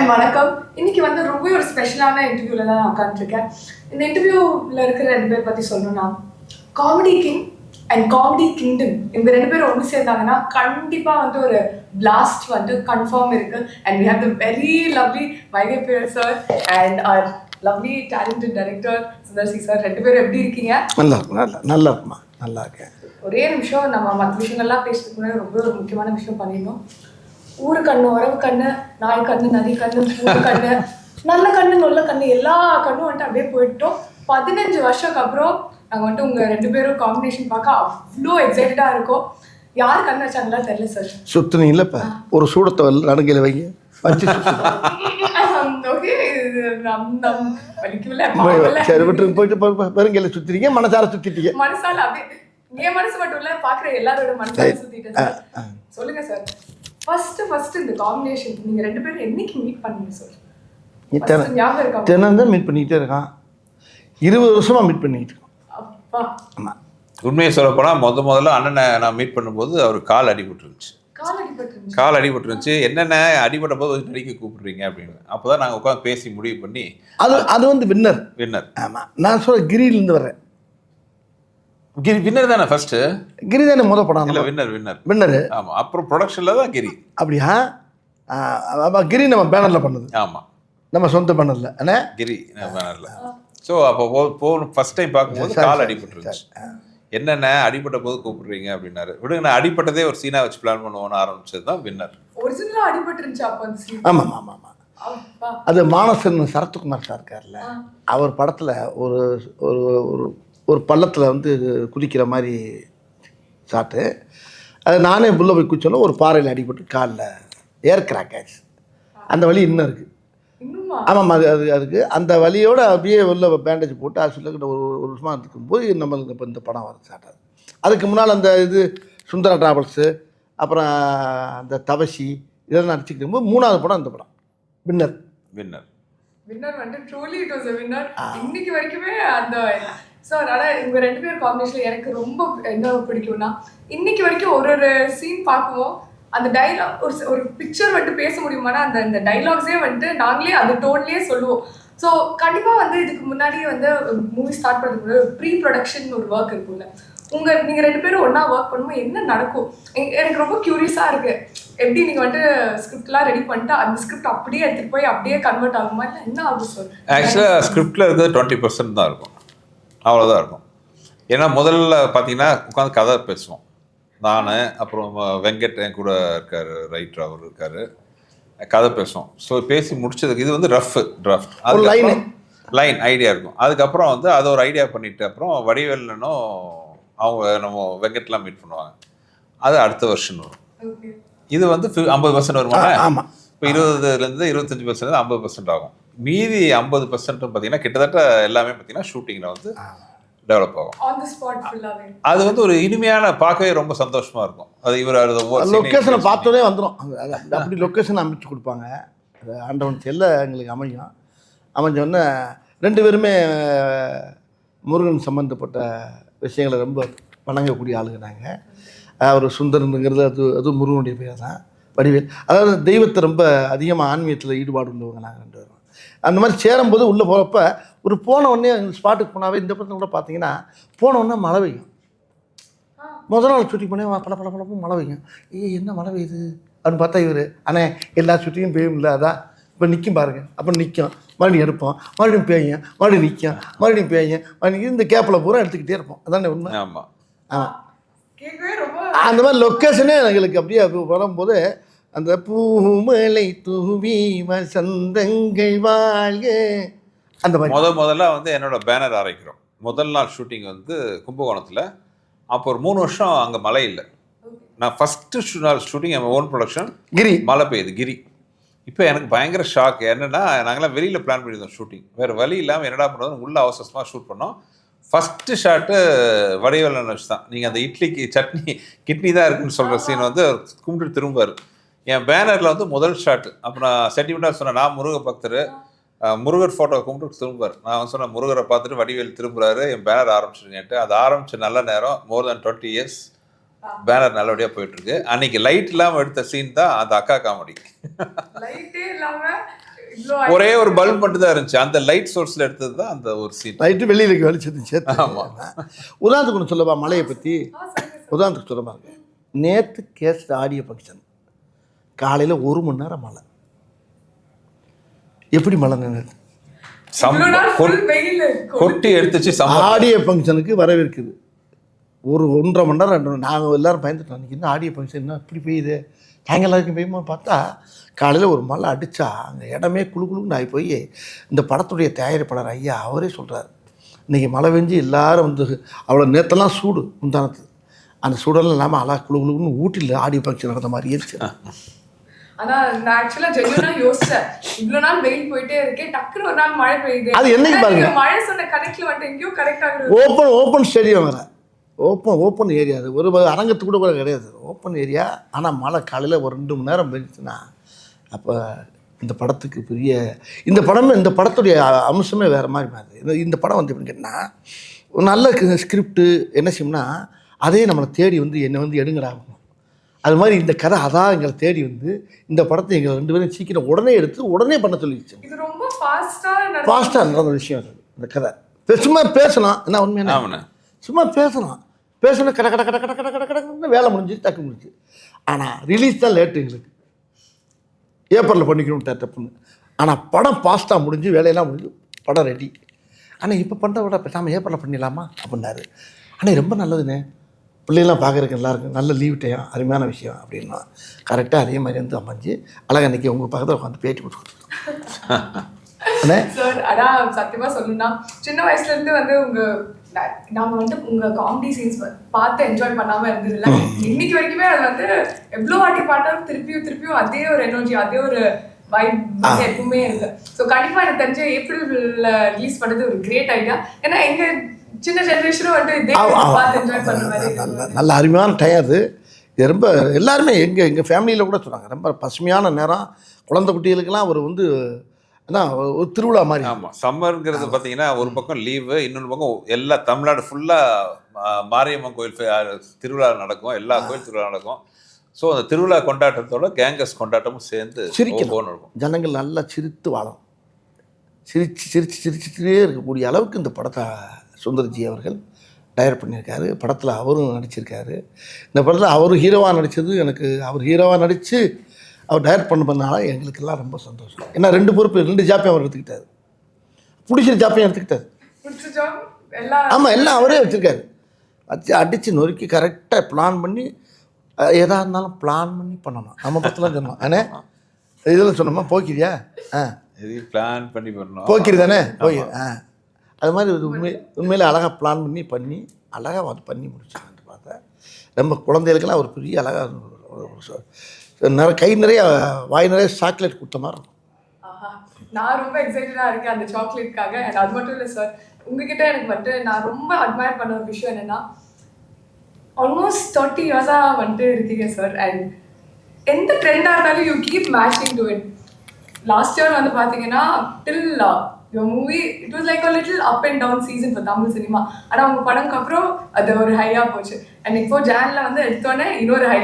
And வணக்கம். இன்னைக்கு வந்து ரொம்ப ஒரு ஸ்பெஷலான இன்டர்வியூல தான் நான் உட்காந்துருக்கேன் இந்த இன்டர்வியூல இருக்கிற ரெண்டு பேர் பத்தி சொல்லணும்னா comedy king and comedy kingdom இவங்க ரெண்டு பேரும் ஒன்று சேர்ந்தாங்கன்னா கண்டிப்பா வந்து ஒரு பிளாஸ்ட் வந்து கன்ஃபார்ம் இருக்கு. And we have the very lovely Vaigai பேர் sir and our lovely talented director Sundar C sir ரெண்டு பேரும் எப்படி இருக்கீங்க? நல்லா நல்லா நல்லா நல்லா இருக்கேன். ஒரே நிமிஷம் நம்ம மற்ற விஷயங்கள்லாம் பேசுறதுக்கு முன்னாடி ரொம்ப ஒரு முக்கியமான விஷயம் பண்ணிடணும். ஊரு கண்ணு உறவு கண்ணு நாய் கண்ணு நதி கண்ணு ஊரு கண்ணு நல்ல கண்ணு நல்ல கண்ணு எல்லா கண்ணும் வந்துட்டு அப்படியே போயிட்டோம். பதினஞ்சு வருஷத்துக்கு அப்புறம் நாங்கள் வந்துட்டு உங்க ரெண்டு பேரும் காம்பினேஷன் பார்க்க அவ்வளோ எக்ஸைட்டடாக இருக்கோம். யார் கண்ணு வச்சாங்களா தெரியல சார் சுற்றுனீங்கள இப்போ? ஒரு சூடத்தை நடுங்கையில் வைங்க. சரி விட்டு போயிட்டு பெருங்கையில் சுற்றிட்டீங்க மனசார சுற்றிட்டீங்க மனசால அப்படியே என் மனசு மட்டும் இல்ல பாக்குற எல்லாரோட மனசால சுத்திட்டேன் சொல்லுங்க சார் ஃபர்ஸ்ட் ஃபர்ஸ்ட் இந்த காம்பினேஷன் நீங்க ரெண்டு பேரும் என்னைக்கு மீட் பண்ணீங்க சார் தினம் தான் மீட் பண்ணிக்கிட்டே இருக்கான். இருபது வருஷமாக மீட் பண்ணிக்கிட்டு இருக்கோம் அப்பா. ஆமாம் உண்மையை சொல்ல போனால் முத முதல்ல அண்ணனை நான் மீட் பண்ணும்போது அவர் கால் அடிபட்டுருந்துச்சு. கால் அடிபட்டு கால் அடிபட்டுருந்துச்சு. என்னென்ன அடிபட்ட போது நடிக்க கூப்பிடுறீங்க அப்படின்னு. அப்போ தான் நாங்கள் உட்காந்து பேசி முடிவு பண்ணி அது அது வந்து வின்னர் வின்னர் ஆமாம் நான் சொல்ல கிரியிலேருந்து வரேன் கிரி வின்னர் தானே ஃபர்ஸ்ட் கிரி தானே முத படம்? இல்லை வின்னர் வின்னர் வின்னரு ஆமாம் அப்புறம் ப்ரொடக்ஷனில் தான் கிரி. அப்படியா? ஆ, ஆமா, கிரி நம்ம பேனரில் பண்ணது. ஆமாம் நம்ம சொந்த பேனரில் அண்ணே? கிரி பேனரில் ஸோ அப்போ போ போகணும் ஃபர்ஸ்ட் டைம் பார்க்கும்போது கால் அடிபட்டுருந்துச்சு. என்னென்ன அடிபட்ட போது கூப்பிடுறீங்க அப்படின்னாரு. விடுங்க நான் அடிபட்டதே ஒரு சீனா வச்சு பிளான் பண்ணுவோன்னு ஆரம்பிச்சது தான் வின்னர் ஒரிஜினலா அடிபட்டு இருந்துச்சு அப்போ அந்த சீன் ஆமாம் ஆமாம் ஆமாம் அப்பா. அது மானசன் சரத்குமார் சார் இருக்கார்ல அவர் படத்தில் ஒரு ஒரு ஒரு பள்ளத்தில் வந்து குதிக்கிற மாதிரி ஷாட்டு அது நானே புள்ள போய் குச்சோன்னா ஒரு பாறையில் அடிபட்டு காலில் ஏர் கிராக் ஆச்சு அந்த வலி இன்னும் இருக்குது ஆமாம் அது அது அதுக்கு அந்த வலியோட அப்படியே உள்ள பேண்டேஜ் போட்டு ஹாஸ்பிட்டலுக்கு ஒரு ஒரு வருஷமாக இருக்கும்போது நம்மளுக்கு இப்போ இந்த படம் வர ஸ்டார்ட் ஆகுது அதுக்கு முன்னால் அந்த இது சுந்தரா டிராவல்ஸு அப்புறம் அந்த தவசி இதெல்லாம் நடிச்சுக்கிட்டு போது மூணாவது படம் இந்த படம். வின்னர் வின்னர் வின்னர் வந்து truly it was a winner. இன்னைக்கு வரைக்குமே அந்த ஸோ அதனால இவங்க ரெண்டு பேர் காம்பினேஷன் எனக்கு ரொம்ப என்ன பிடிக்கும்னா இன்னைக்கு வரைக்கும் ஒரு ஒரு சீன் பார்க்குவோம். அந்த டைலாக் ஒரு ஒரு பிக்சர் வந்துட்டு பேச முடியுமானா அந்த அந்த டைலாக்ஸே வந்துட்டு நாங்களே அந்த டோன்லேயே சொல்லுவோம். ஸோ கண்டிப்பாக வந்து இதுக்கு முன்னாடியே வந்து மூவி ஸ்டார்ட் பண்ணுறதுக்கு ப்ரீ ப்ரொடக்ஷன் ஒரு ஒர்க் இருக்கும்ல. உங்க நீங்க ரெண்டு பேரும் ஒன்றா ஒர்க் பண்ணும்போது என்ன நடக்கும்? எனக்கு ரொம்ப கியூரியஸா இருக்கு. எப்படி நீங்க வந்துட்டு ஸ்கிரிப்ட்லாம் ரெடி பண்ணிட்டு அந்த ஸ்கிரிப்ட் அப்படியே எடுத்துட்டு போய் அப்படியே கன்வெர்ட் ஆகுமா? இல்லை என்ன ஆகும் சார் ஆக்சுவலாக ஸ்கிரிப்டில் இருக்கிறது டுவெண்ட்டி பர்சன்ட் தான் இருக்கும். அவ்வளோதான் இருக்கும். ஏன்னா முதல்ல பார்த்தீங்கன்னா உட்காந்து கதை பேசுவோம். நான் அப்புறம் வெங்கட் என் கூட இருக்கார் ரைட்டர் அவர் இருக்கார். கதை பேசுவோம். ஸோ பேசி முடிச்சதுக்கு இது வந்து ரஃப் டிராஃப்ட் ஒரு line. லைன் ஐடியா இருக்கும். அதுக்கப்புறம் வந்து அதை ஒரு ஐடியா பண்ணிட்டு அப்புறம் வடிவேலனும் அவங்க நம்ம வெங்கட்லாம் மீட் பண்ணுவாங்க. அது அடுத்த வருஷன் வரும். ஓகே இது வந்து ஐம்பது பர்சன்ட் வருமா ஆமாம் இப்போ இருபதுலேருந்து இருபத்தஞ்சி பர்சன்ட் ஐம்பது பர்சன்ட் ஆகும். மீதி ஐம்பது பர்சன்ட் பார்த்தீங்கன்னா கிட்டத்தட்ட எல்லாமே பார்த்தீங்கன்னா ஷூட்டிங்கில் வந்து டெவலப் ஆகும். ஆன் தி ஸ்பாட் ஃபுல்லாவே அது வந்து ஒரு இனிமையான பார்க்கவே ரொம்ப சந்தோஷமா இருக்கும். அது இவர் லொக்கேஷனை பார்த்தோன்னே வந்துடும் அப்படி லொக்கேஷன் அமைச்சு கொடுப்பாங்க. அது ஆண்டவன் செல்ல எங்களுக்கு அமையும். அமைஞ்சோடனே ரெண்டு பேருமே முருகன் சம்மந்தப்பட்ட விஷயங்களை ரொம்ப வணங்கக்கூடிய ஆளுங்க நாங்கள் அவர் சுந்தரனுங்கிறது அது அது முருகனுடைய பேர் தான் வடிவேல். அதாவது தெய்வத்தை ரொம்ப அதிகமாக ஆன்மீகத்தில் ஈடுபாடு உள்ளவங்க நாங்கள் அந்த மாதிரி சேரும்போது உள்ளே போகிறப்ப ஒரு போன உடனே ஸ்பாட்டுக்கு போனாவே இந்த படத்தில் கூட பார்த்தீங்கன்னா போன உடனே மழை பெய்யும். முதல் நாள் ஷூட்டிங் பண்ணி பல பல பழப்பும் மழை பெய்யும். ஏய் என்ன மழை பெய்யுது? அப்படின்னு பார்த்தா இவர் அண்ணே எல்லா ஷூட்டிங்கும் பெய்யும் இல்லை அதான். இப்போ நிற்கும் பாருங்க. அப்புறம் நிற்கும் மறுபடியும் எடுப்போம். மறுபடியும் பேயும் மறுபடியும் நிற்கும் மறுபடியும் பேயும் மறுபடியும் இந்த கேப்பில் பூரா எடுத்துக்கிட்டே இருப்போம். அதானே உண்மை? ஆமா. ஆமாம் ரொம்ப அந்த மாதிரி லொக்கேஷனே எங்களுக்கு அப்படியே வரும்போது அந்த பூமலை தூவி வசந்தங்கள் வாழ்க. அந்த மாதிரி. முத முதல்ல வந்து என்னோட பேனர் அரைக்கிறோம். முதல் நாள் ஷூட்டிங் வந்து கும்பகோணத்தில். அப்போ ஒரு மூணு வருஷம் அங்கே மழை இல்லை. நான் ஃபஸ்ட்டு நாள் ஷூட்டிங் என் ஓன் ப்ரொடக்ஷன் கிரி. மழை பெய்யுது கிரி. இப்போ எனக்கு பயங்கர ஷாக் என்னன்னா நாங்களாம் வெளியில் பிளான் பண்ணியிருந்தோம் ஷூட்டிங் வேறு வழி இல்லாமல் என்னடா பண்ணுறது உள்ள அவசரமாக ஷூட் பண்ணோம். ஃபஸ்ட்டு ஷாட்டு வடிவேலன் வச்சு தான். நீங்கள் அந்த இட்லிக்கு சட்னி கிட்னி தான் இருக்குன்னு சொல்கிற சீன் வந்து கும்பிட்டு திரும்புவார். என் பேனரில் வந்து முதல் ஷாட்டு அப்புறம் சென்டிமெண்ட்டாக சொன்னேன் நான் முருக பக்தர். முருகர் ஃபோட்டோ கும்பிட்டு திரும்புவார். நான் வந்து சொன்னேன் முருகரை பார்த்துட்டு வடிவேல் திரும்புறாரு என் பேனர் ஆரம்பிச்சிருங்கன்ட்டு அது ஆரம்பிச்ச நல்ல நேரம் more than twenty years banner நல்லபடியாக போயிட்டு இருக்கு அன்னைக்கு லைட் இல்லாமல் எடுத்த சீன் தான் அந்த அக்கா காமெடி லைட்டே ஒரே ஒரு பல்ப் மட்டும் தான் இருந்துச்சு. அந்த லைட் சோர்ஸ்ல எடுத்தது தான் அந்த ஒரு சீன் நைட்டு வெளியில் வெளிச்சது சேர்த்து ஆமா. உதாரணத்துக்கு ஒன்று சொல்லவா மலையை பற்றி. உதாரணத்துக்கு சொல்ல பாருங்க நேற்று கேஸ்ட் ஆடியோ ஃபங்க்ஷன் காலையில் ஒரு மணி நேரம் மழை. எப்படி மழை நின்று இவ்வளோ நாள் full வெயில். கொட்டி எடுத்துச்சு ஆடியோ ஃபங்க்ஷனுக்கு வரவேற்குது. ஒரு ஒன்றரை மணி நேரம் ரெண்டு மணி நாங்கள் எல்லாரும் பயந்துட்டோம். அன்றைக்கி என்ன ஆடியோ ஃபங்க்ஷன் என்ன இப்படி பெய்யுது? நாங்கள் எல்லாருக்கும் பெய்யுமா பார்த்தா காலையில் ஒரு மழை அடித்தா அந்த இடமே குளு குளுன்னு ஆகி போய் இந்த படத்துடைய தயாரிப்பாளர் ஐயா அவரே சொல்கிறார் இன்றைக்கி மழை பெஞ்சு எல்லாரும் வந்து அவ்வளோ நேரத்தெல்லாம் சூடு முந்தானத்து. அந்த சூடெல்லாம் இல்லாமல் அழகா குளு குளுன்னு ஊட்டியில் ஆடியோ ஃபங்க்ஷன் நடந்த மாதிரி இருந்துச்சு ஆனா நான் ஆக்சுவலா ஜென்யூனா யோசிச்சேன் இவ்வளவு நாள் வெயில் போயிட்டே இருக்கேன் டக்குனு ஒரு நாள் மழை பெய்யுது. அது என்னைக்கு பாருங்க? நீங்க மழை சொன்ன கனெக்ட்ல வந்துட்டு எங்கேயோ கரெக்ட் ஆகுது. ஓப்பன் ஓப்பன் ஸ்டேடியம் வேறு. ஓப்பன் ஓப்பன் ஏரியா அது. ஒரு அரங்கத்து கூட கூட கிடையாது. ஓப்பன் ஏரியா ஆனால் மழை காலையில் ஒரு ரெண்டு மணி நேரம் பெஞ்சுச்சுன்னா அப்போ இந்த படத்துக்கு பெரிய இந்த படமே இந்த படத்துடைய அம்சமே வேறு மாதிரி மாறுது. இந்த படம் வந்து எப்படின்னு கேட்டால் ஒரு நல்ல ஸ்கிரிப்டு என்ன செய்யும்னா அதே நம்மளை தேடி வந்து என்னை வந்து எடுங்கடா அது மாதிரி இந்த கதை அதான் எங்களை தேடி வந்து இந்த படத்தை எங்களை ரெண்டு பேரும் சீக்கிரம் உடனே எடுத்து உடனே பண்ண சொல்லிடுச்சு. இது ரொம்ப ஃபாஸ்டா ஃபாஸ்ட்டாக நடந்த விஷயம் அது இந்த கதை. இப்ப சும்மா பேசலாம். என்ன உண்மையான சும்மா பேசலாம். பேசணும் கட கட கட கட கட கட கடன்னு வேலை முடிஞ்சு டக்கு முடிஞ்சு. ஆனால் ரிலீஸ் தான் லேட்டு எங்களுக்கு. ஏப்ரலில் பண்ணிக்கணும் டப்புன்னு ஆனால் படம் ஃபாஸ்ட்டாக முடிஞ்சு வேலையெல்லாம் முடிஞ்சு படம் ரெடி ஆனால் இப்போ பண்ணுறத விட பேசாமல் ஏப்ரலில் பண்ணிடலாமா? அப்படின்னாரு. ஆனால் ரொம்ப நல்லதுண்ணே. பிள்ளைங்களாம் பார்க்குறதுக்கு நல்லா இருக்கு நல்ல லீவ் டைம் அருமையான விஷயம் அப்படின்னா. கரெக்டாக அதே மாதிரி வந்து அமைஞ்சு அழகா அன்றைக்கி உங்கள் பக்கத்தில் உட்காந்து பேட்டி கொடுத்துருக்கோம். சார் ஆனா சத்தியமா சொல்லணும்னா சின்ன வயசுல இருந்து வந்து உங்க நா- நாங்க வந்து உங்க காமெடி சீன்ஸ் பார்த்து என்ஜாய் பண்ணாம இருந்ததில்ல இன்னைக்கு வரைக்குமே அது வந்து எவ்வளவு வாட்டி பார்த்தாலும் திருப்பியும் திருப்பியும் அதே ஒரு எனர்ஜி அதே ஒரு வைப் எப்பவுமே இருக்கு. ஸோ கண்டிப்பா எனக்கு தெரிஞ்ச ஏப்ரல்ல ரிலீஸ் பண்ணது ஒரு கிரேட் ஐடியா ஏன்னா எங்க சின்ன ஜெனரேஷனும் வந்து நல்ல அருமையான டைம் அது. இது ரொம்ப எல்லாருமே எங்கள் எங்கள் ஃபேமிலியில் கூட சொன்னாங்க. ரொம்ப பசுமையான நேரம். குழந்தை குட்டிகளுக்கெல்லாம் ஒரு வந்து என்ன ஒரு திருவிழா மாதிரி. ஆமா சம்மர்ங்கிறது பாத்தீங்கன்னா ஒரு பக்கம் லீவு இன்னொரு பக்கம் எல்லா தமிழ்நாடு ஃபுல்லா மாரியம்மன் கோயில் ஃபெ- திருவிழா நடக்கும். எல்லா கோயில் திருவிழா நடக்கும். ஸோ அந்த திருவிழா கொண்டாட்டத்தோட கேங்கஸ் கொண்டாட்டமும் சேர்ந்து. ஒவ்வொன்று இருக்கும். ஜனங்கள் நல்லா சிரித்து வாழும். சிரிச்சு சிரிச்சு சிரிச்சுட்டே இருக்கக்கூடிய அளவுக்கு இந்த படத்தை சுந்தர்ஜி அவர்கள் டைரக்ட் பண்ணியிருக்காரு. படத்தில் அவரும் நடிச்சிருக்காரு. இந்த படத்தில் அவர் ஹீரோவாக நடித்தது எனக்கு அவர் ஹீரோவாக நடித்து அவர் டைரக்ட் பண்ண பண்ணால எங்களுக்கெல்லாம் ரொம்ப சந்தோஷம். ஏன்னா ரெண்டு பொறுப்பு ரெண்டு ஜாப்பையும் அவர் எடுத்துக்கிட்டாரு. பிடிச்ச ஜாப்பையும் எடுத்துக்கிட்டாரு. ஆமாம் எல்லாம் அவரே வச்சுருக்காரு. வச்சு அடித்து நொறுக்கி கரெக்டாக பிளான் பண்ணி அஹ், எதா இருந்தாலும் பிளான் பண்ணி பண்ணணும். நம்ம படத்தில் சொன்னோம் அண்ணே இதில் சொன்னோமா போக்கிரியா ஆ. இது பிளான் பண்ணி பண்ணணும். போக்கிரி தானே போய் ஆ. அது மாதிரி ஒரு உண்மை உண்மையில் அழகாக பிளான் பண்ணி பண்ணி அழகாக வந்து பண்ணி முடிச்சாங்கன்னு பார்த்தேன் நம்ம குழந்தைகளுக்கெல்லாம் ஒரு பெரிய அழகாக நிறைய கை நிறைய வாய் நிறைய சாக்லேட் கொடுத்த மாதிரி இருக்கும். நான் ரொம்ப எக்ஸைட்டடாக இருக்கேன் அந்த சாக்லேட்காக அண்ட் அது மட்டும் இல்லை சார் உங்ககிட்ட எனக்கு வந்துட்டு நான் ரொம்ப அட்மயர் பண்ண ஒரு விஷயம் என்னென்னா ஆல்மோஸ்ட் தேர்ட்டி இயர்ஸாக வந்துட்டு இருக்கீங்க சார் அண்ட் எந்த ட்ரெண்டாக இருந்தாலும் you keep matching to it last year வந்து பார்த்தீங்கன்னா till your movie it was like a little up and down season for Tamil cinema ஆனால் உங்கள் படம்க்கு அப்புறம் அது ஒரு ஹையாக போச்சு. அண்ட் இப்போ ஜேனில் வந்து எடுத்தோடனே இன்னொரு ஹை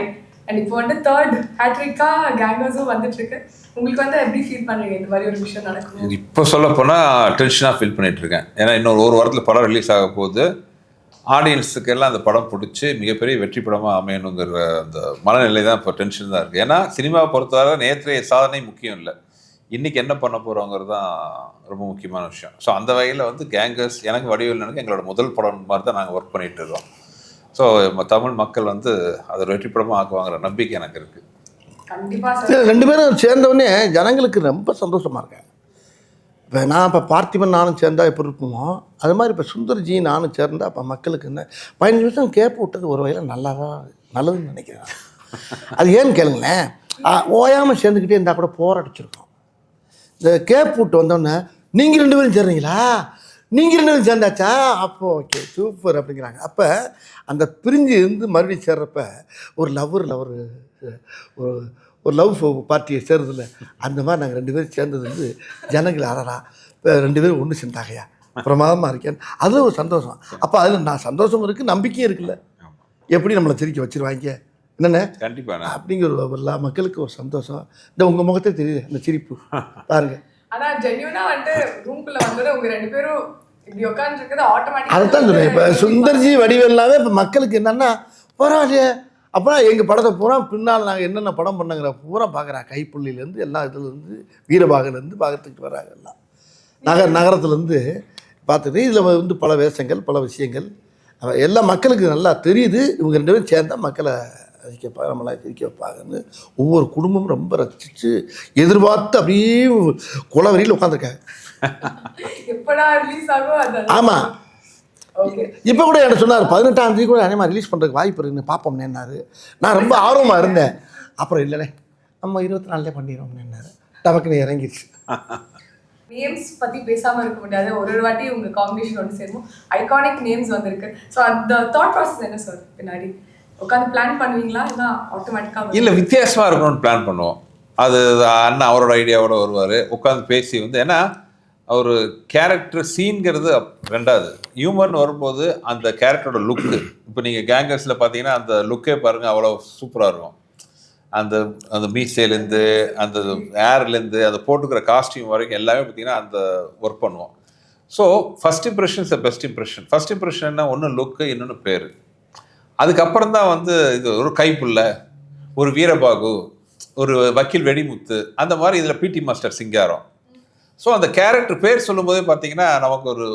அண்ட் இப்போ வந்து தேர்ட் ஹேட்ரிக்கா கேங்கர்ஸும் வந்துட்டுருக்கு. உங்களுக்கு வந்து எப்படி ஃபீல் பண்ணுறீங்க இந்த மாதிரி ஒரு விஷயம் நடக்கும் இப்போ சொல்ல போனால் டென்ஷனாக ஃபீல் பண்ணிகிட்ருக்கேன் இருக்கேன். ஏன்னா இன்னொரு ஒரு வாரத்தில் படம் ரிலீஸ் ஆக போகுது. ஆடியன்ஸுக்கு எல்லாம் அந்த படம் பிடிச்சி மிகப்பெரிய வெற்றி படமாக அமையணுங்கிற அந்த மனநிலை தான் இப்போ டென்ஷன் தான் இருக்குது ஏன்னா சினிமாவை பொறுத்தவரை நேற்றைய சாதனை முக்கியம் இல்லை. இன்றைக்கி என்ன பண்ண போகிறோங்கிறது தான் ரொம்ப முக்கியமான விஷயம். ஸோ அந்த வகையில் வந்து கேங்கர்ஸ் எனக்கு வடிவில் எனக்கு எங்களோட முதல் படம் மாதிரி தான் நாங்கள் ஒர்க் பண்ணிகிட்டு இருக்கோம். ஸோ தமிழ் மக்கள் வந்து அதை ஒரு வெற்றி படமாக ஆக்குவாங்கிற நம்பிக்கை எனக்கு இருக்குது கண்டிப்பா சார். சரி, ரெண்டு பேரும் சேர்ந்தவுடனே ஜனங்களுக்கு ரொம்ப சந்தோஷமாக இருக்கேன். இப்போ நான் இப்போ பார்த்திபன் நானும் சேர்ந்தா எப்படி இருக்குமோ? அது மாதிரி இப்போ சுந்தர்ஜி நானும் சேர்ந்தா இப்போ மக்களுக்கு என்ன? பதினஞ்சு நிமிஷம் கேப் விட்டது ஒரு வகையில் நல்லா தான் நல்லதுன்னு நினைக்கிறேன். அது ஏன்னு கேளுங்களேன். ஓயாமல் சேர்ந்துக்கிட்டே இருந்தால் கூட போராடிச்சிருக்கோம் இந்த கேப் விட்டு வந்தோடனே நீங்கள் ரெண்டு பேரும் சேர்றீங்களா? நீங்கள் ரெண்டு பேரும் சேர்ந்தாச்சா? அப்போ ஓகே சூப்பர் அப்படிங்கிறாங்க. அப்போ அந்த பிரிஞ்சு இருந்து மறுபடியும் சேர்றப்ப ஒரு லவ்வர் லவர் ஒரு ஒரு லவ் பார்ட்டியை சேர்றதில்ல அந்த மாதிரி நாங்கள் ரெண்டு பேரும் சேர்ந்தது வந்து ஜனங்கள் இப்போ ரெண்டு பேரும் ஒன்று சேர்ந்தாகையா பிரமாதமாக இருக்கேன். அது ஒரு சந்தோஷம். அப்போ அதில் நான் சந்தோஷம் இருக்குது நம்பிக்கையும் இருக்குல்ல. எப்படி நம்மளை சிரிக்க வச்சிருவாங்க? என்னென்ன கண்டிப்பாக அப்படிங்கிற ஒரு எல்லா மக்களுக்கு ஒரு சந்தோஷம். இந்த உங்கள் முகத்தே தெரியுது இந்த சிரிப்பு. பாருங்க. ஆனா ஜென்யூனா வந்துட்டு ரூம்குள்ள வந்தது உங்க ரெண்டு பேரும் இப்படி சொல்றேன். இப்போ சுந்தர்ஜி வடிவெல்லாமே இப்போ மக்களுக்கு என்னன்னா பரவாயில்லையே அப்புறம் எங்கள் படத்தை பூரா பின்னால் நாங்கள் என்னென்ன படம் பண்ணுங்கிற பூரா பார்க்குறா கைப்புள்ளிலேருந்து எல்லா இதுலேருந்து வீரபாகலேருந்து பார்த்துக்கிட்டு வராங்க எல்லாம். நகர் நகரத்துலேருந்து பார்த்துட்டு இதில் வந்து பல வேஷங்கள் பல விஷயங்கள். எல்லா மக்களுக்கு நல்லா தெரியுது. இவங்க ரெண்டு பேரும் சேர்ந்தா மக்களை ரசிக்க வைப்பாங்க நம்மளை சிரிக்க வைப்பாங்கன்னு ஒவ்வொரு குடும்பமும் ரொம்ப ரசித்து எதிர்பார்த்து அப்படியே குளவரியில் உட்காந்துருக்காங்க ஆமாம் ஓகே இப்போ கூட என்ன சொன்னார் பதினெட்டாம் தேதி கூட மாதிரி ரிலீஸ் பண்ணுறதுக்கு வாய்ப்பு இருக்குன்னு பார்ப்போம்னேன்னாரு நான் ரொம்ப ஆர்வமாக இருந்தேன். அப்புறம் இல்லைண்ணே நம்ம இருபத்தி நாலுலேயே பண்ணிடுவோம்னேன்னாரு டபக்குன்னு இறங்கிடுச்சு நேம்ஸ் பத்தி பேசாம இருக்க முடியாது. ஒரு ஒரு வாட்டி உங்க காம்பினேஷன் ஒன்று சேரும். ஐகானிக் நேம்ஸ் வந்திருக்கு. ஸோ அந்த தாட் ப்ராசஸ் என்ன சார் பின்னாடி? உட்காந்து பிளான் பண்ணுவீங்களா? இல்லை ஆட்டோமேட்டிக்காக இல்லை வித்தியாசமாக இருக்கணும்னு பிளான் பண்ணுவோம். அது அண்ணன் அவரோட ஐடியாவோட வருவார். உட்காந்து பேசி வந்து ஏன்னா அவர் கேரக்டர் சீன்கிறது ரெண்டாவது. ஹியூமர்னு வரும்போது அந்த கேரக்டரோட லுக்கு இப்போ நீங்கள் கேங்கர்ஸில் பார்த்தீங்கன்னா அந்த லுக்கே பாருங்கள் அவ்வளோ சூப்பராக இருக்கும். அந்த அந்த மீசையிலேருந்து அந்த ஏர்லேருந்து அந்த போட்டுக்கிற காஸ்டியூம் வரைக்கும் எல்லாமே பார்த்தீங்கன்னா அந்த ஒர்க் பண்ணுவோம். So first impression is best impression first இம்ப்ரெஷன்னா ஒன்று லுக்கு இன்னொன்று பேர். அதுக்கப்புறம் தான் வந்து இது ஒரு கைப்புள்ள ஒரு வீரபாகு ஒரு வக்கீல் வெடிமுத்து அந்த மாதிரி இதில் P T master Singaram. So அந்த கேரக்டர் பேர் சொல்லும்போதே பார்த்தீங்கன்னா நமக்கு ஒரு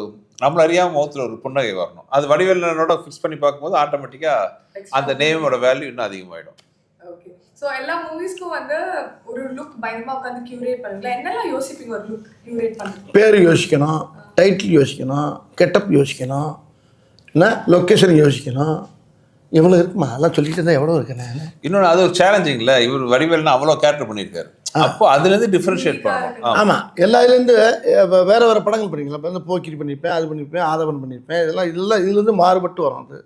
நம்மள அறியாம முகத்தில் ஒரு புன்னகை வரணும். அது வடிவேலனோட ஃபிக்ஸ் பண்ணி பார்க்கும்போது ஆட்டோமேட்டிக்காக அந்த நேமோட வேல்யூ இன்னும் அதிகமாகிடும் ஓகே ஸோ எல்லா மூவிஸ்க்கும் வந்து ஒரு லுக் பயங்கரமா உட்காந்து கியூரேட் பண்ணுவீங்களா என்னெல்லாம் யோசிப்பீங்க ஒரு லுக் கியூரேட் பண்ணுறதுக்கு பேர் யோசிக்கணும் டைட்டில் யோசிக்கணும் கெட்டப் யோசிக்கணும் என்ன லொக்கேஷன் யோசிக்கணும் எவ்வளோ இருக்குமா? அதெல்லாம் சொல்லிட்டு இருந்தால் எவ்வளோ இருக்கு? நான் இன்னொன்று அது ஒரு சேலஞ்சிங்ல இவர் வடிவேல்னா அவ்வளோ கேரக்டர் பண்ணியிருக்காரு. அப்போ அதுலேருந்து டிஃப்ரென்ஷியேட் பண்ணணும். ஆமா. ஆமாம் எல்லா இதுலேருந்து வேற வேற படங்கள் பண்ணிக்கலாம். இப்போ வந்து போக்கிரி பண்ணியிருப்பேன் அது பண்ணியிருப்பேன் ஆதவன் பண்ணியிருப்பேன் இதெல்லாம் இதெல்லாம் இதுலேருந்து மாறுபட்டு வரும் அது.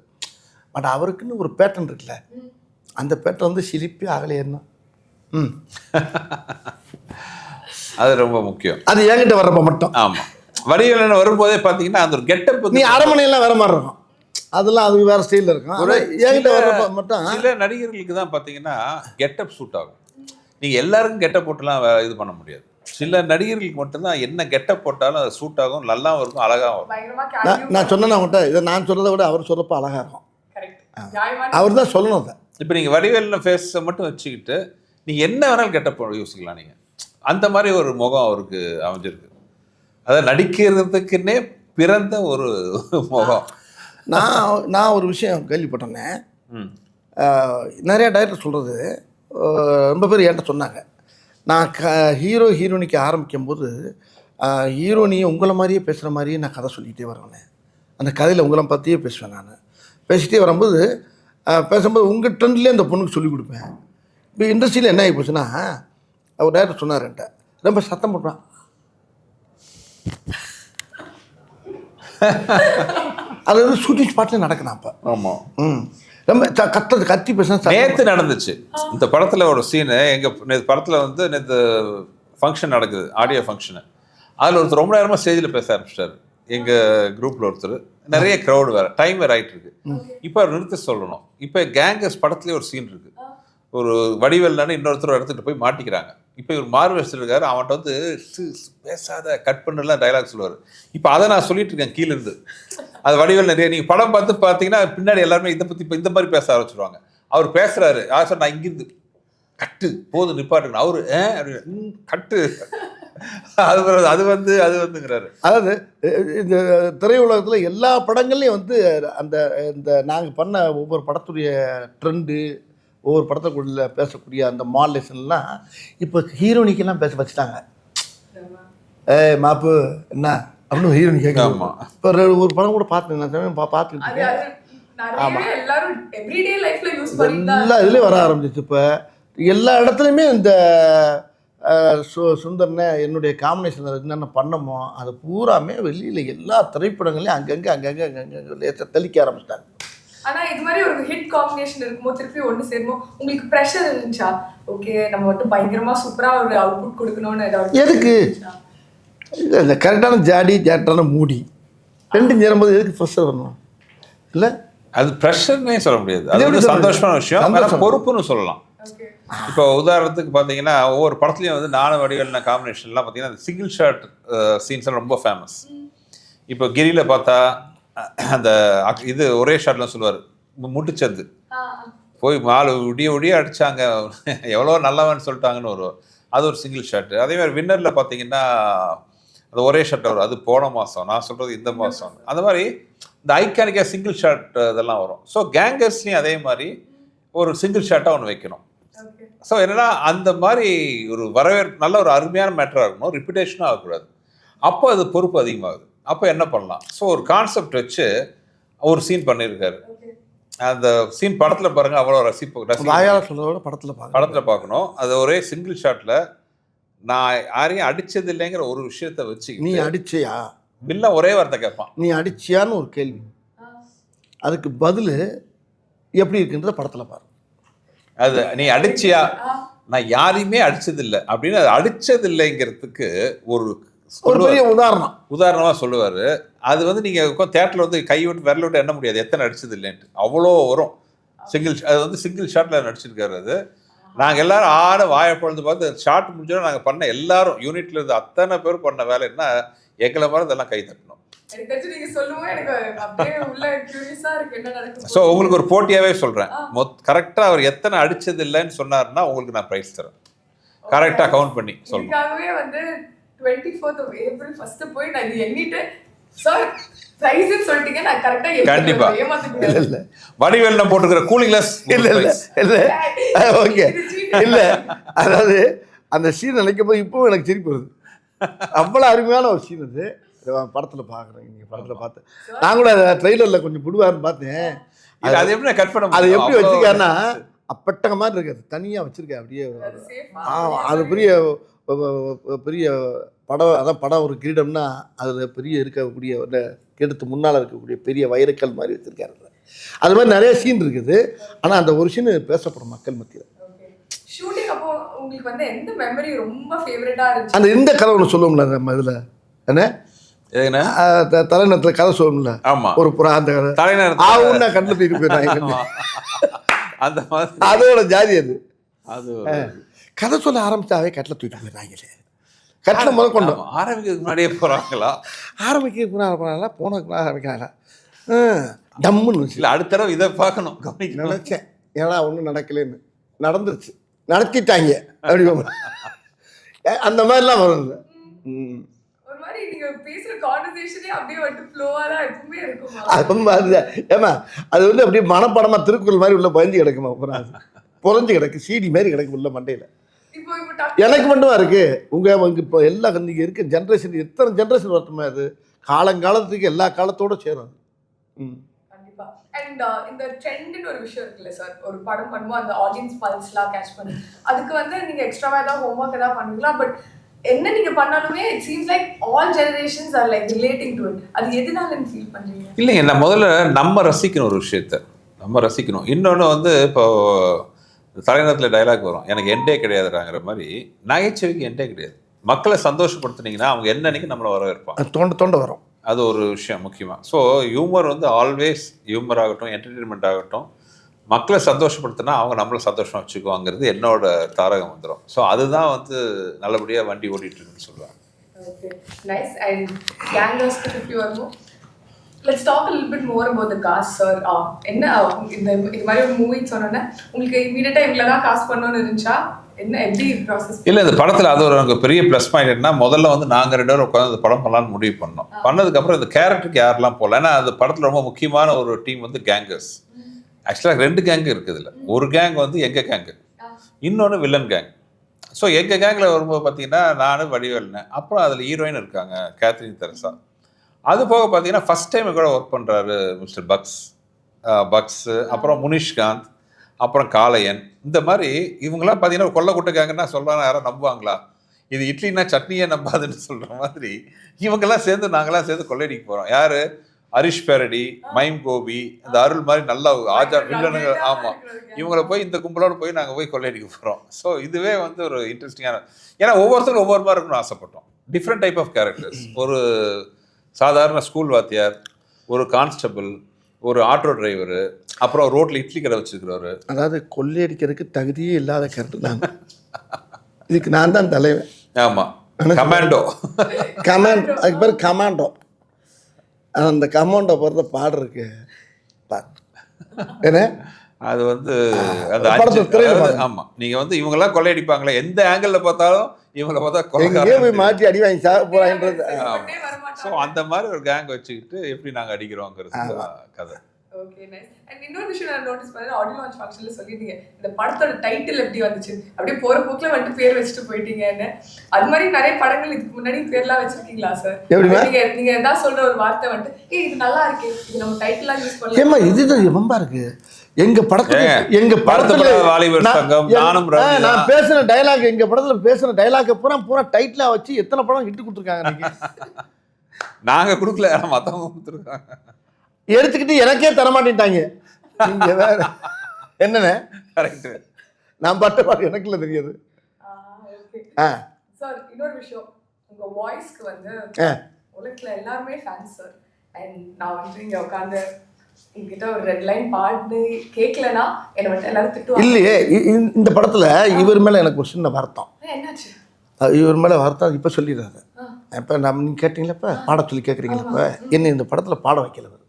பட் அவருக்குன்னு ஒரு பேட்டர்ன் இருக்குல்ல. அந்த பேட்டர்ன் வந்து சிரிப்பே அகலையேன்னா ம். அது ரொம்ப முக்கியம். அது என்கிட்ட வர்றப்ப மட்டும். ஆமாம் வடிவேலன் வரும்போதே பார்த்தீங்கன்னா அந்த ஒரு கெட்டப் நீ அரண்மனையெல்லாம் வேற மாதிரி இருக்கும். அதெல்லாம் அது வேற ஸ்டைலில் இருக்கும். என்கிட்ட வர்றப்ப மட்டும் சில நடிகர்களுக்கு தான் பார்த்தீங்கன்னா கெட்டப் சூட் ஆகும். நீங்கள் எல்லாருக்கும் கெட்டப் போட்டுலாம் இது பண்ண முடியாது. சில நடிகர்களுக்கு மட்டும்தான் என்ன கெட்டப் போட்டாலும் அது சூட் ஆகும் நல்லாவும் இருக்கும் அழகாகவும் இருக்கும். பயங்கரமா நான் சொன்னேன் அவங்ககிட்ட இதை நான் சொல்றதை விட அவர் சொல்றப்ப அழகா இருக்கும். அவர் தான் சொல்லணும் அதை. இப்போ நீங்கள் வடிவேலில் ஃபேஸை மட்டும் வச்சுக்கிட்டு நீங்கள் என்ன வேணாலும் கெட்டப் போட யோசிக்கலாம் நீங்கள் அந்த மாதிரி ஒரு முகம் அவருக்கு அமைஞ்சிருக்கு. அதை நடிக்கிறதுக்குன்னே பிறந்த ஒரு முகம். நான் நான் ஒரு விஷயம் கேள்விப்பட்டேனே. ம். ஆஹ், நிறைய டைரக்டர் சொல்கிறது ரொம்ப பேர் என்கிட்ட சொன்னாங்க. நான் க ஹீரோ ஹீரோனிக்கு ஆரம்பிக்கும் போது ஹீரோனி உங்களை மாதிரியே பேசுகிற மாதிரியே நான் கதை சொல்லிகிட்டே வருவேன். அந்த கதையில் உங்களை பற்றியே பேசுவேன் நான். பேசிகிட்டே வரும்போது பேசும்போது உங்கள் ட்ரெண்ட்லேயே அந்த பொண்ணுக்கு சொல்லிக் கொடுப்பேன். இப்போ இண்டஸ்ட்ரியில் என்ன ஆகி போச்சுன்னா அவர் டேரக்டர் சொன்னார் என்கிட்ட. ரொம்ப சத்தம் போடுறான் அது வந்து ஷூட்டிங் ஸ்பாட்லேயே நடக்கணும் அப்போ. ஆமாம் ம். ரொம்ப கத்தது கத்தி பேசுனா நேத்து நடந்துச்சு. இந்த படத்துல ஒரு சீனு எங்க நேத்து படத்துல வந்து நேத்து ஃபங்க்ஷன் நடக்குது ஆடியோ ஃபங்க்ஷனு அதுல ஒருத்தர் ரொம்ப நேரமா ஸ்டேஜில் பேச ஆரம்பிச்சிட்டாரு. எங்க குரூப்ல ஒருத்தர். நிறைய க்ரௌடு வேற டைம் வேற ஆயிட்டு இருக்கு. இப்போ அவர் நிறுத்த சொல்லணும். இப்போ கேங்கஸ் படத்துலயே ஒரு சீன் இருக்கு. ஒரு வடிவெல்லான்னு இன்னொருத்தர் எடுத்துட்டு போய் மாட்டிக்கிறாங்க. இப்போ இவர் மார்வெஸ்ட் இருக்காரு. அவன்கிட்ட வந்து "சி- பேசாத கட் பண்ணலாம் டைலாக் சொல்லுவார். இப்போ அதை நான் சொல்லிட்டு இருக்கேன் கீழே இருந்து. அது வடிவில் நிறைய நீங்கள் படம் பார்த்து பார்த்தீங்கன்னா பின்னாடி எல்லாருமே இதை பற்றி இப்போ இந்த மாதிரி பேச ஆரம்பிச்சிருவாங்க. அவர் பேசுறாரு. யார் சார் நான் இங்கிருந்து கட்டு போதும் நிப்பாட்டுங்க அவரு அப்படின்னு, "ம், கட்டு. அது அது வந்து அது வந்துங்கிறாரு. அதாவது இந்த திரையுலகத்தில் எல்லா படங்கள்லையும் வந்து அந்த இந்த நாங்கள் பண்ண ஒவ்வொரு படத்துடைய ட்ரெண்டு ஒவ்வொரு படத்துக்குள்ள பேசக்கூடிய அந்த மாடலேஷன்லாம் இப்போ ஹீரோனிக்கெல்லாம் பேச வச்சுட்டாங்க ஏய் மாப்பு என்ன அப்படின்னு ஹீரோனி. கேட்கலாம் இப்போ ஒரு படம் கூட பார்த்தேன் நான் சமயம் பார்த்துக்கிட்டு பண்ணிட்டு எல்லா இதுலேயும் வர ஆரம்பிச்சிச்சு இப்போ எல்லா இடத்துலையுமே இந்த சு சுந்தர்னே என்னுடைய காம்பினேஷன் என்னென்ன பண்ணமோ அது பூராமே வெளியில் எல்லா திரைப்படங்களையும் அங்கங்கே அங்கங்கே அங்கங்கே லேசாக தெளிக்க ஆரம்பிச்சிட்டாங்க ஆனா இது மாதிரி ஒரு ஹிட் காம்பினேஷன் இருக்கும்போது திருப்பி ஒண்ணு சேரும்போது உங்களுக்கு ப்ரெஷர் இருந்துச்சா? ஓகே நம்ம மட்டும் பயங்கரமா சூப்பரா ஒரு அவுட்புட் கொடுக்கணும்னு ஏதாவது எதுக்கு? இந்த கரெக்டான ஜாடி ஜாட்டான மூடி. ரெண்டும் சேரும்போது எதுக்கு ப்ரெஷர் வரணும்? இல்லை? அது ப்ரெஷர்னே சொல்ல முடியாது. அது சொல்றது? சந்தோஷமான விஷயம். பொறுப்புன்னு சொல்லலாம். இப்போ உதாரணத்துக்கு பார்த்தீங்கன்னா ஒவ்வொரு படத்துலையும் வந்து நானும் வடிவல்ன காம்பினேஷன்லாம் பார்த்தீங்கன்னா அந்த சிங்கிள் ஷாட் சீன்ஸ் ரொம்ப ஃபேமஸ் இப்போ கிரியில பார்த்தா அந்த அக்- இது ஒரே ஷாட்லாம் சொல்லுவார் முட்டுச்சந்து. போய் மாலு விடிய விடிய அடிச்சாங்க. எவ்வளோ நல்லவன் சொல்லிட்டாங்கன்னு வரும் அது ஒரு சிங்கிள் ஷாட் அதே மாதிரி வின்னரில் பார்த்தீங்கன்னா அது ஒரே ஷாட் வரும். அது போன மாதம் நான் சொல்கிறது இந்த மாதம் அந்த மாதிரி இந்த ஐக்கானிக்காக சிங்கிள் ஷாட் இதெல்லாம் வரும். ஸோ கேங்கர்ஸ்லையும் அதே மாதிரி ஒரு சிங்கிள் ஷாட்டாக ஒன்று வைக்கணும். ஸோ என்னன்னா அந்த மாதிரி ஒரு வரவேற்பு நல்ல ஒரு அருமையான மேட்டராக இருக்கணும் ரிப்பிட்டேஷனும் ஆகக்கூடாது. அப்போ அது பொறுப்பு அதிகமாகுது. அப்போ என்ன பண்ணலாம்? ஸோ ஒரு கான்செப்ட் வச்சு ஒரு சீன் பண்ணியிருக்காரு அந்த சீன் படத்தில் பாருங்க அவ்வளோ ரசிப்பு சொல்றதோட படத்துல படத்தில் பார்க்கணும். அது ஒரே சிங்கிள் ஷாட்டில் நான் யாரையும் அடிச்சது இல்லைங்கிற ஒரு விஷயத்த நீ வச்சு அடிச்சியா? வில்ல ஒரே வார்த்தை கேட்பான். நீ அடிச்சியான்னு ஒரு கேள்வி. அதுக்கு பதில் எப்படி இருக்குன்றத படத்துல பாரு. அது நீ அடிச்சியா? நான் யாரையுமே அடிச்சது இல்லை அப்படின்னு அது அடிச்சது இல்லைங்கிறதுக்கு ஒரு ஒரு பெரிய உதாரணம். உதாரணமா சொல்லுவாரு. அது வந்து நீங்க தேட்டரில் வந்து கை விட்டு விரல விட்டு எண்ண முடியாது. எத்தனை அடிச்சது இல்லைன்ட்டு. அவ்வளோ வரும். சிங்கிள் அது வந்து சிங்கிள் ஷாட்ல நடிச்சிருக்காரு அது. நாங்க எல்லாரும் ஆட வாயை பொழுது பார்த்து ஷாட் முடிஞ்சோட நாங்க பண்ண எல்லாரும் யூனிட்ல இருந்து அத்தனை பேர் பண்ண வேலை என்ன எங்களை மாதிரி இதெல்லாம் கை தட்டணும். எனக்கு தெரிஞ்சு நீங்க சொல்லுவோம் எனக்கு அப்படியே உள்ள கியூரியஸா இருக்கு என்ன நடக்கும் ஸோ உங்களுக்கு ஒரு போட்டியாவே சொல்றேன். மொத் கரெக்டாக அவர் எத்தனை அடிச்சது இல்லைன்னு சொன்னாருன்னா உங்களுக்கு நான் ப்ரைஸ் தரேன். கரெக்டாக கவுண்ட் பண்ணி வந்து twenty fourth of April first போய் நான் இது எண்ணிட்டு சார் பிரைஸ் சொல்லிட்டீங்க நான் கரெக்டா கண்டிப்பா. ஏமாத்துக்கிறேன் இல்ல வடிவேல் நான் போட்டுக்கிற கூலிங் கிளாஸ் இல்ல இல்ல இல்ல. ஓகே. இல்ல. அதாவது அந்த சீன் நினைக்கும் போது இப்பவும் எனக்கு சிரிப்பு வருது. அவ்வளோ அருமையான ஒரு சீன் அது. படத்துல பார்க்குறேன். நீங்க படத்துல பார்த்தேன் நான் கூட ட்ரெய்லரில் கொஞ்சம் புடுவாருன்னு பார்த்தேன். அது எப்படி கட் பண்ண அது? எப்படி வச்சிருக்காருன்னா அப்பட்டக மாதிரி இருக்கு அது. தனியா வச்சிருக்கேன் அப்படியே ஆ? அது பெரிய பெரிய படம் அதான் படம் ஒரு கிரீடம்னா அதில் பெரிய இருக்கக்கூடிய ஒரு கிரீடத்து முன்னால் இருக்கக்கூடிய பெரிய வைரக்கல் மாதிரி வச்சிருக்காரு. அது மாதிரி நிறைய சீன் இருக்குது. ஆனால் அந்த ஒரு சீன் பேசப்படும் மக்கள் மத்தியில். Okay. ஷூட்டிங் அப்போ உங்களுக்கு வந்து எந்த மெமரி ரொம்ப ஃபேவரட்டா இருந்துச்சு? அந்த இந்த கதை ஒன்று சொல்லுவோம்ல நம்ம இதில். என்ன? தலைநகரத்தில் கதை சொல்லுவோம்ல. ஆமா. ஒரு புறா அந்த கதை. ஆவும் நான் கண்ணில் தூக்கிட்டு போயிடுறாங்க. அந்த மாதிரி. அதோட ஜாதி அது. அது கதை சொல்ல ஆரம்பிச்சாவே கட்டில் தூக்கிட்டு போயிடுறாங்களே கட்டில் முதல் கொண்டோம் ஆமா, ஆரம்பிக்கிறதுக்கு முன்னாடியே போறாங்களா? ஆரம்பிக்க போனால போன ஆரம்பிக்கிறாங்க டம்முன்னு வச்சு. இல்ல அடுத்த தடவை இதை பார்க்கணும். கவனிக்கணும். நினச்சேன். ஏன்னா ஒன்றும் நடக்கலைன்னு. நடந்துருச்சு. நடத்திட்டாங்க. அப்படி அந்த மாதிரிலாம் வரும். ம். ஒரு மாதிரி நீங்க பேசுற கான்வர்சேஷனே அப்படியே வந்து ஃப்ளோவா தான் எப்பவுமே இருக்குமா? அது வந்து அப்படியே மனப்படமா திருக்குறள் மாதிரி உள்ள பயந்து கிடக்குமா? புரஞ்சு கிடக்கு. சீடி மாதிரி கிடக்கு உள்ள மண்டையில். எனக்கு மட்டுமா இருக்கு. உங்க உங்க இப்போ எல்லா நீங்க இருக்க ஜென்ரேஷன் எத்தனை ஜென்ரேஷன் வரட்டுமே அது? காலங்காலத்துக்கு எல்லா காலத்தோட சேரும். ம். கண்டிப்பா. அண்ட் இந்த ட்ரெண்ட்னு ஒரு விஷயம் இருக்குல்ல சார்? ஒரு படம் பண்ணும்போது அந்த ஆடியன்ஸ் பல்ஸ்லாம் கேட்ச் பண்ணி. அதுக்கு வந்து நீங்க எக்ஸ்ட்ராவா ஏதாவது ஹோம்ஒர்க் ஏதாவது பண்ணுவீங்களா? பட் என்ன நீங்க பண்ணாலுமே it seems like all generations are like relating to it அது எதனால ஃபீல் பண்றீங்க? இல்லைங்க நான் முதல்ல நம்ம ரசிக்கணும் ஒரு விஷயத்த. நம்ம ரசிக்கணும். இன்னொன்று வந்து இப்போ தலைநகரத்தில் டைலாக் வரும். எனக்கு எண்டே கிடையாதுறாங்கிற மாதிரி நகைச்சுவைக்கு எண்டே கிடையாது. மக்களை சந்தோஷப்படுத்துனீங்கன்னா அவங்க என்னன்னைக்கு நம்மளை வரவேற்பாங்க தோண்ட தோண்ட வரும். அது ஒரு விஷயம் முக்கியமாக ஸோ ஹியூமர் வந்து ஆல்வேஸ் ஹியூமர் ஆகட்டும் என்டர்டெயின்மெண்ட் ஆகட்டும். மக்களை சந்தோஷப்படுத்தினா அவங்க நம்மளை சந்தோஷமா வச்சுக்குவாங்கிறது என்னோட தாரகம் வந்துடும் ஸோ அதுதான் வந்து நல்லபடியாக வண்டி ஓடிட்டு இருக்குன்னு சொல்லுவாங்க. ஓகே நைஸ் அண்ட் திருப்பி வருவோம். Let's talk lil bit more about the cast sir என்ன இந்த இது மாதிரி ஒரு மூவி சொன்னோன்னே உங்களுக்கு இமீடியட்டாக இவ்வளோ தான் காசு பண்ணணும்னு இருந்துச்சா? என்ன எப்படி ப்ராசஸ் இல்லை இந்த படத்தில் அது ஒரு எனக்கு பெரிய ப்ளஸ் பாயிண்ட் என்ன முதல்ல வந்து நாங்கள் ரெண்டு பேரும் உட்காந்து இந்த படம் பண்ணலாம்னு முடிவு பண்ணோம். பண்ணதுக்கப்புறம் இந்த கேரக்டருக்கு யாரெல்லாம் போகல? ஏன்னா அந்த படத்தில் ரொம்ப முக்கியமான ஒரு டீம் வந்து கேங்கர்ஸ் ஆக்சுவலாக ரெண்டு கேங்கு இருக்குது இதில். ஒரு கேங் வந்து எங்கள் கேங்கு இன்னொன்று வில்லன் கேங் ஸோ எங்கள் கேங்கில் வரும்போது பார்த்தீங்கன்னா நானும் வடிவேல்னேன் அப்புறம் அதில் ஹீரோயின் இருக்காங்க கேத்ரின் தெரசா அது போக பார்த்தீங்கன்னா ஃபஸ்ட் டைம் கூட ஒர்க் பண்ணுறாரு மிஸ்டர் பக்ஸ். பக்ஸு. அப்புறம் முனிஷ்காந்த். அப்புறம் காளையன். இந்த மாதிரி இவங்கெல்லாம் பார்த்தீங்கன்னா கொல்ல குட்டைக்காங்கன்னா சொல்கிறாங்க யாரும் நம்புவாங்களா? இது இட்லினா சட்னியே நம்பாதுன்னு சொல்கிற மாதிரி இவங்கெல்லாம் சேர்ந்து நாங்களாம் சேர்ந்து கொள்ளையடிக்க போகிறோம் யார்? ஹரிஷ் பேரடி மைம் கோபி இந்த அருள் மாதிரி நல்ல ஆஜா வில்லனுங்க. ஆமாம் இவங்கள போய் இந்த கும்பலோட போய் நாங்கள் போய் கொள்ளையடிக்க போகிறோம் ஸோ இதுவே வந்து ஒரு இன்ட்ரெஸ்டிங்கான ஏன்னா ஒவ்வொருத்தரும் ஒவ்வொரு மாதிரி இருக்கணும்னு ஆசைப்பட்டோம். டிஃப்ரெண்ட் டைப் ஆஃப் கேரக்டர்ஸ் ஒரு சாதாரண ஸ்கூல் வாத்தியார் ஒரு கான்ஸ்டபிள் ஒரு ஆட்டோ டிரைவர் அப்புறம் ரோட்ல இட்லி கடை வச்சிருக்கிறவரு. அதாவது கொள்ளையடிக்கிறதுக்கு தகுதியே இல்லாத கருத்து தான். இதுக்கு நான் தான் தலைவன். ஆமா. கமாண்டோ கமாண்ட் அதுக்கு பேர் கமாண்டோ அந்த கமாண்டோ போகிறத பாடு இருக்கு. பாரு. என்ன அது வந்து அந்த படத்துல அஞ்சு- திரையில அதாவது, பாருங்க. ஆமா. நீங்க வந்து இவங்க எல்லாம் கொள்ளையடிப்பாங்களே. எந்த ஆங்கிள் பார்த்தாலும் இவங்கள பார்த்தா போய் மாட்டி அடி வாங்கி சாக பண்ணே ஸோ அந்த மாதிரி ஒரு கேங் வச்சுக்கிட்டு எப்படி நாங்க அடிக்கிறோங்கிறது கதை. ஓகே நைஸ் அண்ட் இன்னொரு விஷயம் நான் நோட்டீஸ் பண்ணேன். ஆடியோ லான்ச் ஃபங்க்ஷன்ல சொல்லிட்டீங்க இந்த படத்தோட டைட்டில் எப்படி வந்துச்சு? அப்படியே போற போக்குல வந்துட்டு பேர் வச்சுட்டு போயிட்டீங்கன்னு. அது மாதிரி நிறைய படங்கள் இதுக்கு முன்னாடி பேர்லாம் வச்சிருக்கீங்களா சார்? நீங்க நீங்க ஏதாவது சொல்ற ஒரு வார்த்தை வந்துட்டு ஏய் இது நல்லா இருக்கே. இது நம்ம டைட்டிலா யூஸ் இதுதான் இருக்கு? எங்க படத்துல எங்க படத்துல வாலிபர் சங்கம், நானும் நான். பேசுன டயலாக் எங்க படத்துல பேசுன டயலாக் பூரா பூரா டைட்டிலா வச்சு எத்தனை படம் இட்டு கொடுத்துருக்காங்க நாங்க கொடுக்கல மத்தவங்க கொடுத்துருக்காங்க. எடுத்துக்கிட்டு எனக்கே தர மாட்டேன்ட்டாங்க. நீங்க வேற என்னண்ணே? கரெக்ட் நான் பட்ட பாட்டு எனக்குள்ள தெரியாது. ஆ சார் இன்னொரு விஷயம். உங்க வாய்ஸ்க்கு வந்து ஆ. உலகத்துல எல்லாருமே ஃபேன்ஸ் சார் அண்ட் நான் வந்து இங்க உட்காந்து இல்லையே இந்த படத்துல இவர் மேல எனக்கு ஒரு சின்ன வருத்தம். "ஏய், என்னாச்சு? அஹ் இவர் மேல வருத்தம் இப்ப சொல்லிடுறாரு. இப்ப நம்ம நீங்க கேட்டீங்களா இப்ப? பாட சொல்லி கேக்குறீங்களா இப்ப? என்ன இந்த படத்துல பாட வைக்கல அவரு.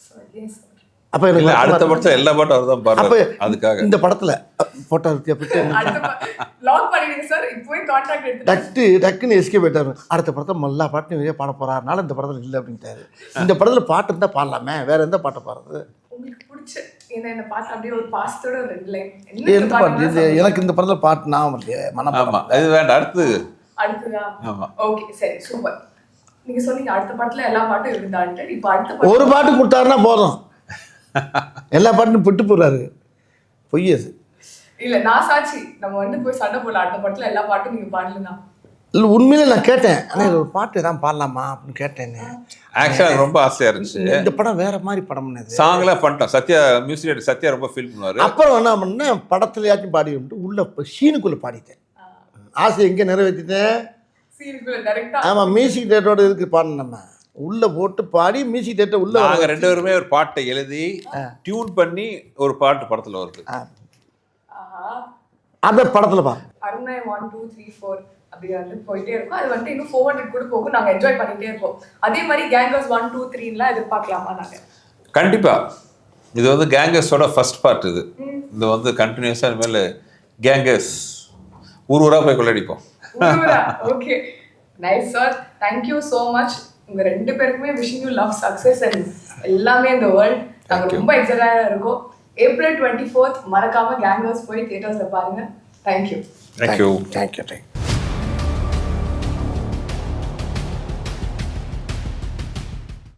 சார் ஏன் சார் அப்ப எனக்கு அடுத்த. படத்துல எல்லா பாட்டும் அவர் தான் அப்ப அதுக்காக. இந்த படத்துல போட்டோ இருக்கு அப்படி அடுத்த லாக் பண்ணிடுங்க சார் இப்போவே கான்ட்ராக்ட் எடுத்து டக்கு டக்குன்னு எஸ்கே போயிட்டாரு அடுத்த படத்துல எல்லா பாட்டும் இவரே பாட போறாருனால இந்த படத்துல இல்லை அப்படின்ட்டாரு. இந்த படத்துல பாட்டு இருந்தா பாடலாமே. வேற எந்த பாட்டை பாடுறது? எனக்கு இந்த படத்துல பாட்டு நான் மனம் இது வேண்டாம். அடுத்து ஓகே சரி. சூப்பர் நீங்க சொன்னீங்க அடுத்த படத்துல எல்லா பாட்டும் இருந்தான்ட்டு இப்போ அடுத்த படம் ஒரு பாட்டு கொடுத்தாருன்னா போதும். எல்லா பாட்டும் விட்டு போறாரு பொய் அது. இல்ல நான் சாட்சி. நம்ம வந்து போய் சண்டை போடலாம். அடுத்த படத்துல எல்லா பாட்டும் நீங்க பாடலாம் இல்லை உண்மையிலே நான் கேட்டேன். ஆனால் இது ஒரு பாட்டு தான் பாடலாமா அப்படின்னு கேட்டேன்னு ஆக்சுவலா எனக்கு ரொம்ப ஆசையா இருந்துச்சு. இந்த படம் வேற மாதிரி படம் இது சாங்லாம் பண்ணிட்டோம். சத்யா மியூசிக் சத்யா ரொம்ப ஃபீல் பண்ணுவாரு. அப்புறம் என்ன பண்ணேன் படத்துலயாச்சும் பாடி விட்டு உள்ள சீனுக்குள்ள பாடிட்டேன். ஆசை எங்கே நிறைவேற்றிட்டேன்? ஆமாம் மியூசிக் டேட்டோட இருக்கு பாடணும் நம்ம. உள்ள போட்டு பாடி மியூசிக் டேட்டை உள்ள நாங்க ரெண்டு பேருமே ஒரு பாட்டை எழுதி டியூன் பண்ணி ஒரு பாட்டு படத்துல வருது. ஆஹா. அந்த படத்துல பா ஒன் டூ த்ரீ ஃபோர் அப்படி வந்து போயிட்டே இருக்கும். அது வந்துட்டு இன்னும் ஃபோர் ஹண்ட்ரட் கூட போகும். நாங்க என்ஜாய் பண்ணிட்டே இருப்போம். அதே மாதிரி கேங்கர்ஸ் ஒன் டூ த்ரீலாம் எதிர்பார்க்கலாமா நாங்க? கண்டிப்பா. இது வந்து கேங்கர்ஸோட ஃபர்ஸ்ட் பார்ட் இது. இது வந்து கண்டினியூஸா இனிமேல் கேங்கர்ஸ் ஊர் ஊரா போய் கொள்ளடிப்போம். Okay nice sir thank you so much உங்க ரெண்டு பேருக்குமே wishing you love success and எல்லாமே இந்த வேர்ல்ட் நாங்க Thank you. ரொம்ப எக்ஸைட்டாக இருக்கோம். ஏப்ரல் டுவெண்ட்டி ஃபோர்த் மறக்காம கேங்கர்ஸ் போய் தியேட்டர்ஸ்ல பாருங்க. Thank you thank you thank you thank you